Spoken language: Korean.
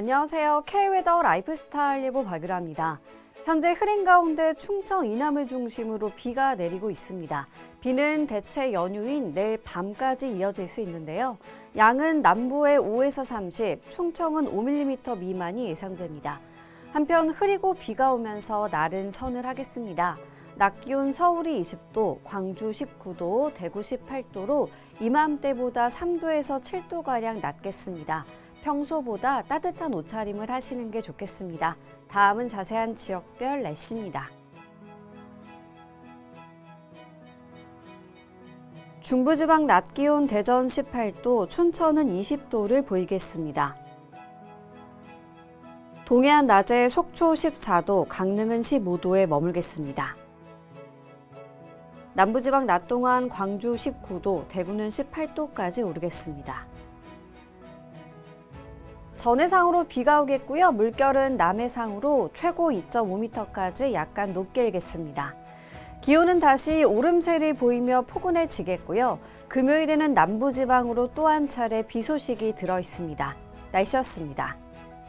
안녕하세요. K웨더 라이프스타일 예보 박유라입니다. 현재 흐린 가운데 충청 이남을 중심으로 비가 내리고 있습니다. 비는 대체 연휴인 내일 밤까지 이어질 수 있는데요. 양은 남부에 5에서 30, 충청은 5mm 미만이 예상됩니다. 한편 흐리고 비가 오면서 날은 서늘하겠습니다. 낮 기온 서울이 20도, 광주 19도, 대구 18도로 이맘때보다 3도에서 7도가량 낮겠습니다. 평소보다 따뜻한 옷차림을 하시는 게 좋겠습니다. 다음은 자세한 지역별 날씨입니다. 중부지방 낮 기온 대전 18도, 춘천은 20도를 보이겠습니다. 동해안 낮에 속초 14도, 강릉은 15도에 머물겠습니다. 남부지방 낮 동안 광주 19도, 대구는 18도까지 오르겠습니다. 전해상으로 비가 오겠고요. 물결은 남해상으로 최고 2.5m까지 약간 높게 일겠습니다. 기온은 다시 오름세를 보이며 포근해지겠고요. 금요일에는 남부지방으로 또 한 차례 비 소식이 들어 있습니다. 날씨였습니다.